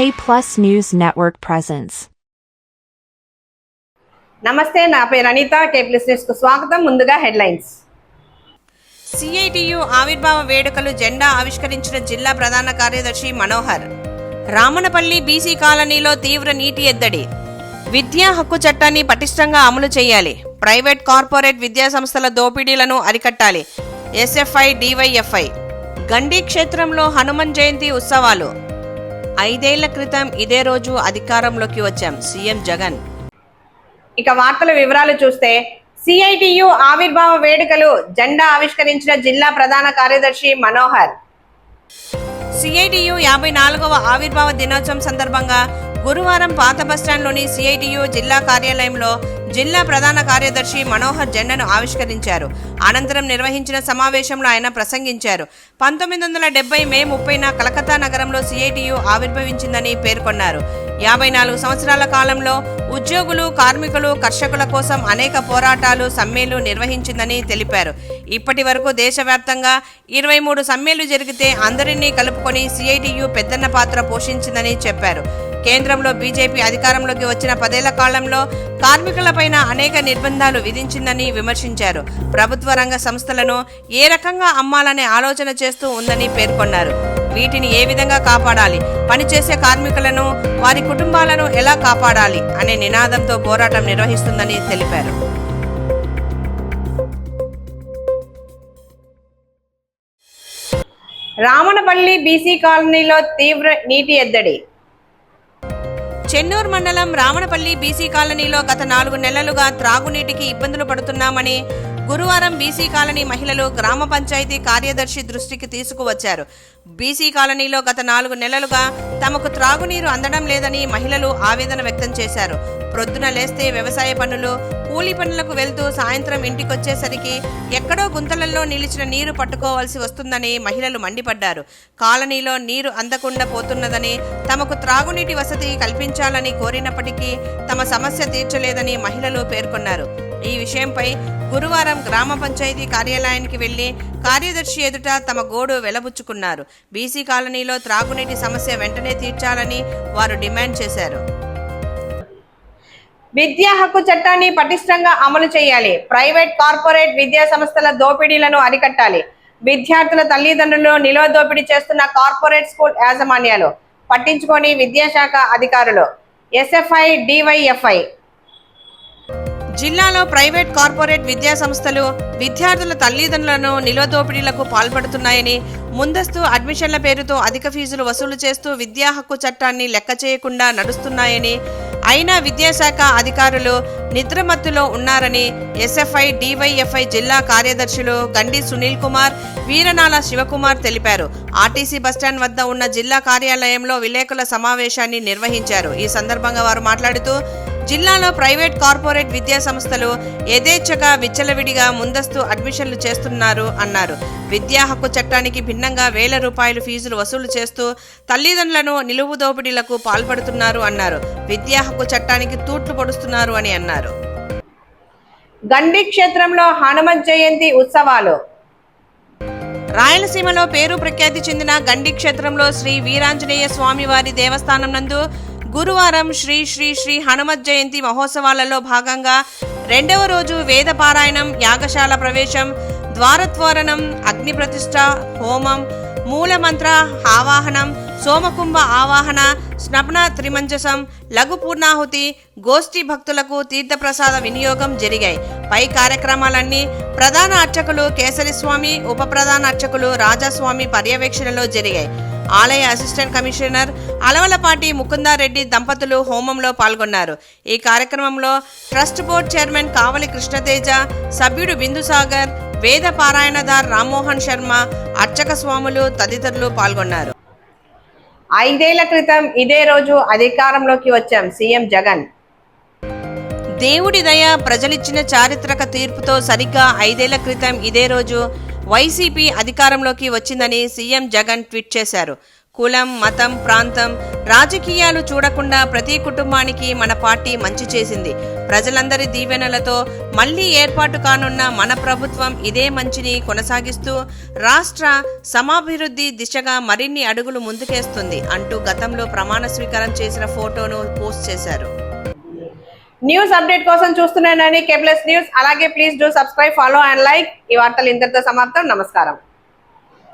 Plus News Network presents. నమస్తే నా పేరు అనిత. కేప్లిస్ న్యూస్కు స్వాగతం. ముందుగా హెడ్లైన్స్. సిఐటియు ఆవిర్భావ వేడుకలు జెండా ఆవిష్కరించిన జిల్లా ప్రధాన కార్యదర్శి మనోహర్. రామనపల్లి బీసీ కాలనీలో తీవ్ర నీటి ఎద్దడి. విద్యా హక్కు చట్టాన్ని పటిష్టంగా అమలు చేయాలి. ప్రైవేట్ కార్పొరేట్ విద్యా సంస్థల దోపిడీలను అరికట్టాలి. SFI DYFI. గండి క్షేత్రంలో హనుమన్ జయంతి ఉత్సవాలు. ఐదేళ్ళ క్రితం ఇదే రోజు అధికారంలోకి వచ్చాం సీఎం జగన్. ఇక వార్తల వివరాలు చూస్తే సిఐటియు ఆవిర్భావ వేడుకలు జెండా ఆవిష్కరించిన జిల్లా ప్రధాన కార్యదర్శి మనోహర్. సిఐటియు యాభై నాలుగవ ఆవిర్భావ దినోత్సవం సందర్భంగా గురువారం పాత బస్టాండ్లోని సిఐటియు జిల్లా కార్యాలయంలో జిల్లా ప్రధాన కార్యదర్శి మనోహర్ జెండాను ఆవిష్కరించారు. అనంతరం నిర్వహించిన సమావేశంలో ఆయన ప్రసంగించారు. పంతొమ్మిది వందల డెబ్బై మే ముప్పైన కలకత్తా నగరంలో సిఐటియు ఆవిర్భవించిందని పేర్కొన్నారు. యాభై నాలుగు సంవత్సరాల కాలంలో ఉద్యోగులు కార్మికులు కర్షకుల కోసం అనేక పోరాటాలు సమ్మెలు నిర్వహించిందని తెలిపారు. ఇప్పటి వరకు దేశవ్యాప్తంగా ఇరవై మూడు సమ్మెలు జరిగితే అందరినీ కలుపుకొని సిఐటియు పెద్దన్న పాత్ర పోషించిందని చెప్పారు. కేంద్రంలో బీజేపీ అధికారంలోకి వచ్చిన పదేళ్ళ కాలంలో కార్మికులపైన అనేక నిర్బంధాలు విధించిందని విమర్శించారు. ప్రభుత్వ రంగ సంస్థలను ఏ రకంగా అమ్మాలనే ఆలోచన చేస్తూ ఉందని పేర్కొన్నారు. వీటిని ఏ విధంగా కాపాడాలి? పనిచేసే కార్మికులను వారి కుటుంబాలను ఎలా కాపాడాలి? అనే నినాదంతో పోరాటం నిర్వహిస్తుందని తెలిపారు. రామనపల్లి బీసీ కాలనీలో తీవ్ర నీటి ఎద్దడి. చెన్నూరు మండలం రామనపల్లి బీసీ కాలనీలో గత నాలుగు నెలలుగా త్రాగునీటికి ఇబ్బందులు పడుతున్నామని గురువారం బీసీ కాలనీ మహిళలు గ్రామ పంచాయతీ కార్యదర్శి దృష్టికి తీసుకువచ్చారు. బీసీ కాలనీలో గత నాలుగు నెలలుగా తమకు త్రాగునీరు అందడం లేదని మహిళలు ఆవేదన వ్యక్తం చేశారు. ప్రొద్దున లేస్తే వ్యవసాయ పనులు కూలీ పనులకు వెళ్తూ సాయంత్రం ఇంటికొచ్చేసరికి ఎక్కడో గుంతలలో నిలిచిన నీరు పట్టుకోవాల్సి వస్తుందని మహిళలు మండిపడ్డారు. కాలనీలో నీరు అందకుండా పోతున్నదని తమకు త్రాగునీటి వసతి కల్పించాలని కోరినప్పటికీ తమ సమస్య తీర్చలేదని మహిళలు పేర్కొన్నారు. ఈ విషయంపై గురువారం గ్రామ పంచాయతీ కార్యాలయానికి వెళ్ళి కార్యదర్శి ఎదుట తమ గోడు వెలబుచ్చుకున్నారు. బీసీ కాలనీలో త్రాగునీటి సమస్య వెంటనే తీర్చాలని వారు డిమాండ్ చేశారు. విద్యా హక్కు చట్టాన్ని పటిష్టంగా అమలు చేయాలి. ప్రైవేట్ కార్పొరేట్ విద్యా సంస్థల దోపిడీలను అరికట్టాలి. విద్యార్థుల తల్లిదండ్రులు నిలువ దోపిడీ చేస్తున్న కార్పొరేట్ స్కూల్ యాజమాన్యాలు పట్టించుకొని విద్యాశాఖ అధికారులు ఎస్ఎఫ్ఐ డివైఎఫ్ఐ జిల్లాలో ప్రైవేట్ కార్పొరేట్ విద్యా సంస్థలు విద్యార్థుల తల్లిదండ్రులను నిలదోపిడీలకు పాల్పడుతున్నాయని ముందస్తు అడ్మిషన్ల పేరుతో అధిక ఫీజులు వసూలు చేస్తూ విద్యా హక్కు చట్టాన్ని లెక్క చేయకుండా నడుస్తున్నాయని అయినా విద్యాశాఖ అధికారులు నిద్రమత్తులో ఉన్నారని ఎస్ఎఫ్ఐ డివైఎఫ్ఐ జిల్లా కార్యదర్శులు గండి సునీల్ కుమార్ వీరనాల శివకుమార్ తెలిపారు. ఆర్టీసీ బస్టాండ్ వద్ద ఉన్న జిల్లా కార్యాలయంలో విలేకరుల సమావేశాన్ని నిర్వహించారు. ఈ సందర్భంగా వారు మాట్లాడుతూ జిల్లాలో ప్రైవేట్ కార్పొరేట్ విద్యా సంస్థలు యథేచ్ఛగా విచ్చలవిడిగా ముందస్తు అడ్మిషన్లు చేస్తున్నారు అన్నారు. విద్యా హక్కు చట్టానికి భిన్నంగా వేల రూపాయలు ఫీజులు వసూలు చేస్తూ తల్లిదండ్రులను నిలువు దోపిడీలకు పాల్పడుతున్నారు అన్నారు. విద్యా హక్కు చట్టానికి తూట్లు పొడుస్తున్నారు అని అన్నారు. గండి క్షేత్రంలో హనుమత్ జయంతి ఉత్సవాలు. రాయలసీమలో పేరు ప్రఖ్యాతి చెందిన గండి క్షేత్రంలో శ్రీ వీరాంజనేయ స్వామి వారి దేవస్థానం నందు గురువారం శ్రీ శ్రీ శ్రీ హనుమత్ జయంతి మహోత్సవాలలో భాగంగా రెండవ రోజు వేద పారాయణం యాగశాల ప్రవేశం ద్వారత్వరణం అగ్ని ప్రతిష్ట హోమం మూలమంత్ర ఆవాహనం సోమకుంభ ఆవాహన స్నప్న త్రిమంజసం లఘు పూర్ణాహుతి గోష్ఠి భక్తులకు తీర్థప్రసాద వినియోగం జరిగాయి. పై కార్యక్రమాలన్నీ ప్రధాన అర్చకులు కేసరిస్వామి ఉప ప్రధాన అర్చకులు రాజాస్వామి పర్యవేక్షణలో జరిగాయి. ఆలయ అసిస్టెంట్ కమిషనర్ అలవలపాటి ముకుందారెడ్డి దంపతులు హోమంలో పాల్గొన్నారు. ఈ కార్యక్రమంలో trust board chairman Kavali Krishnateja సభ్యుడు బిందుసాగర్ వేద పారాయణదార్ రామ్మోహన్ శర్మ అర్చక స్వాములు తదితరులు పాల్గొన్నారు. ఐదేళ్ళ క్రితం ఇదే రోజు అధికారంలోకి వచ్చాం సీఎం జగన్. దేవుడి దయ ప్రజలిచ్చిన చారిత్రక తీర్పుతో సరిగ్గా ఐదేళ్ళ క్రితం ఇదే రోజు వైసీపీ అధికారంలోకి వచ్చిందని సీఎం జగన్ ట్వీట్ చేశారు. కులం మతం ప్రాంతం రాజకీయాలు చూడకుండా ప్రతి కుటుంబానికి మన పార్టీ మంచి చేసింది. ప్రజలందరి దీవెనలతో మళ్ళీ ఏర్పాటు కానున్న మన ప్రభుత్వం ఇదే మంచిని కొనసాగిస్తూ రాష్ట్ర సమాభివృద్ధి దిశగా మరిన్ని అడుగులు ముందుకేస్తుంది అంటూ గతంలో ప్రమాణ స్వీకారం చేసిన ఫోటోను పోస్ట్ చేశారు. న్యూస్ అప్డేట్ కోసం చూస్తున్నానని కేప్లస్ న్యూస్. అలాగే please do subscribe follow and like. ఈ వార్తలు ఇంతటితో సమాప్తం. నమస్కారం.